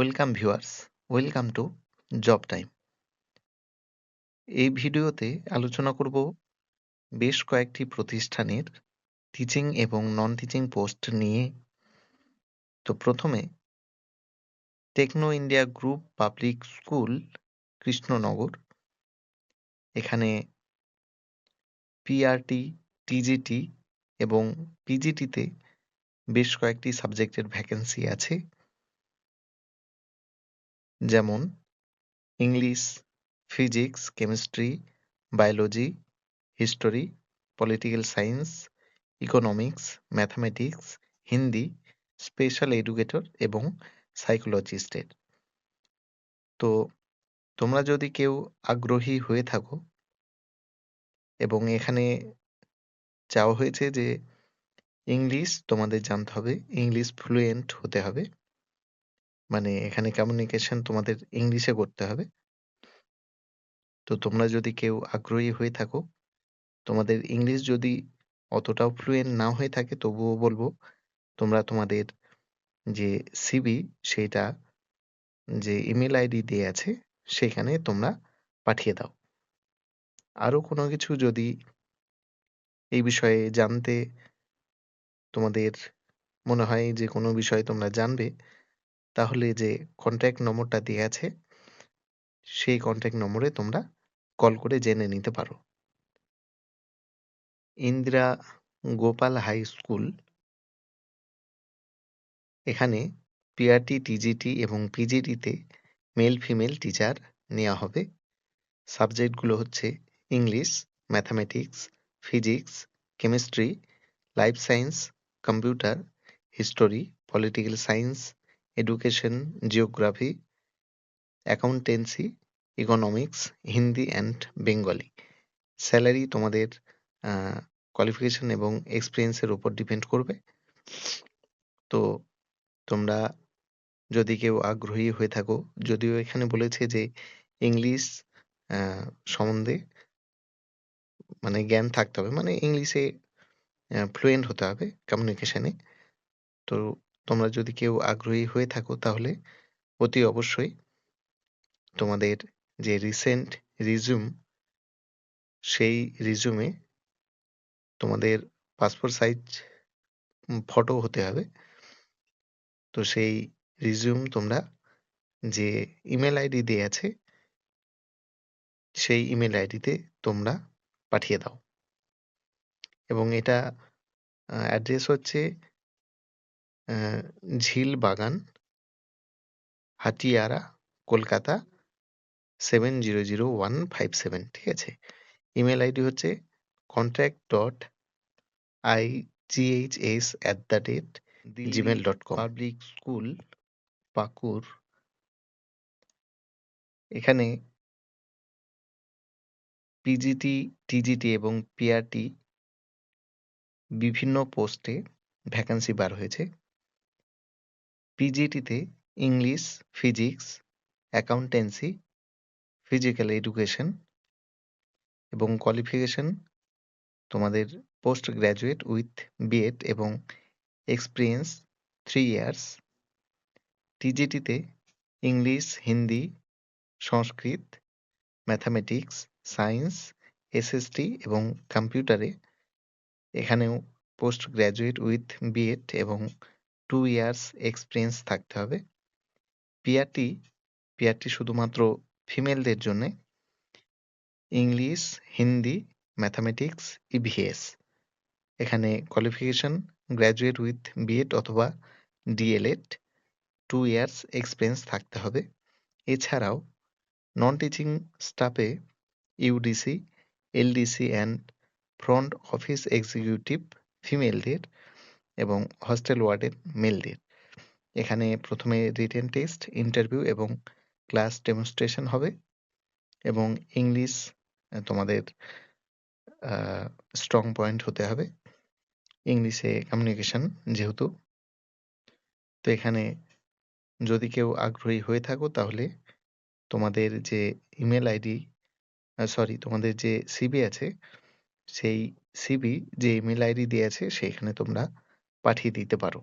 Welcome viewers welcome to job time এই ভিডিওতে আলোচনা করব বেশ কয়েকটি প্রতিষ্ঠানের টিচিং এবং নন টিচিং পোস্ট নিয়ে। তো প্রথমে Techno India group public school Krishnanagar. এখানে পিআরটি টিজিটি এবং পিজিটিতে বেশ কয়েকটি সাবজেক্টের ভ্যাকেন্সি আছে। যেমন English, physics, chemistry, biology, history, political science, economics, mathematics, Hindi, special educator এবং সাইকোলজিস্টের। তো তোমরা যদি কেউ আগ্রহী হয়ে থাকো এবং এখানে চাওয়া হয়েছে যে ইংলিশ তোমাদের জানতে হবে, ইংলিশ ফ্লুয়েন্ট হতে হবে মানে এখানে কমিউনিকেশন তোমাদের ইংলিশে করতে হবে। তো তোমরা যদি কেউ আগ্রহী হয়ে থাকো, তোমাদের ইংলিশ যদি অতটাও ফ্লুয়েন্ট না হয়ে থাকে, তবুও বলব, তোমরা তোমাদের যে সিবি সেটা যে ইমেল আইডি দিয়ে আছে, সেখানে তোমরা পাঠিয়ে দাও। আরও কোনো কিছু যদি এই বিষয়ে জানতে তোমাদের মনে হয় যে কোনো বিষয়ে তোমরা জানবে তাহলে যে কন্ট্যাক্ট নম্বরটা দেয়া আছে, সেই কন্ট্যাক্ট নম্বরে তোমরা কল করে জেনে নিতে পারো। ইন্দিরা গোপাল হাই স্কুল এখানে পিআরটি টিজিটি এবং পিজিটিতে মেল ফিমেল টিচার নেওয়া হবে। সাবজেক্টগুলো হচ্ছে English mathematics physics chemistry life science computer history political science education geography accountancy economics Hindi and Bengali salary তোমাদের কোয়ালিফিকেশন এবং এক্সপিরিয়েন্সের উপর ডিপেন্ড করবে। তো তোমরা যদি কেউ আগ্রহী হয়ে থাকো, যদিও এখানে বলেছে যে ইংলিশ সম্বন্ধে মানে জ্ঞান থাকতে হবে মানে ইংলিশে ফ্লুয়েন্ট হতে হবে কমিউনিকেশনে তো তোমরা যদি কেউ আগ্রহী হয়ে থাকো তাহলে অতি অবশ্যই তোমাদের যে রিসেন্ট রিজুম সেই রিজুমে তোমাদের পাসপোর্ট সাইজ ফটো হতে হবে। তো সেই রিজুম তোমরা যে ইমেল আইডি দেয়া আছে, সেই ইমেল আইডিতে তোমরা পাঠিয়ে দাও। এবং এটা অ্যাড্রেস হচ্ছে Jhil Bagan Hatiara Kolkata seven zero zero one five seven ঠিক আছে? ইমেল আইডি হচ্ছে contact dot I GHS at the rate Gmail dot com public school Pakur. এখানে পিজিটি টিজিটি এবং পিআরটি বিভিন্ন পোস্টে ভ্যাকান্সি বার হয়েছে। পিজিটিতে English physics accountancy physical education এবং কোয়ালিফিকেশন তোমাদের পোস্ট গ্র্যাজুয়েট উইথ বিএড এবং experience three years টিজিটিতে English Hindi Sanskrit mathematics science SST এবং কম্পিউটারে এখানেও পোস্ট গ্র্যাজুয়েট উইথ বিএড এবং টু ইয়ার্স এক্সপিরিয়েন্স থাকতে হবে। পিআরটি পিআরটি শুধুমাত্র ফিমেলদের জন্যে। ইংলিশ হিন্দি ম্যাথামেটিক্স ইভিএস এখানে কোয়ালিফিকেশন গ্র্যাজুয়েট উইথ বিএড অথবা ডিএলএড টু ইয়ার্স এক্সপিরিয়েন্স থাকতে হবে। এছাড়াও non teaching স্টাফে UDC LDC and front office executive ফিমেলদের এবং হস্টেল ওয়ার্ডের মেলদের এখানে প্রথমে রিটেন টেস্ট ইন্টারভিউ এবং ক্লাস ডেমনস্ট্রেশন হবে এবং ইংলিশ তোমাদের স্ট্রং পয়েন্ট হতে হবে। ইংলিশে কমিউনিকেশন যেহেতু। তো এখানে যদি কেউ আগ্রহী হয়ে থাকো তাহলে তোমাদের যে ইমেল আইডি সরি তোমাদের যে সিবি আছে, সেই সিবি যে ইমেল আইডি দিয়ে আছে, সেইখানে তোমরা পাঠিয়ে দিতে পারো।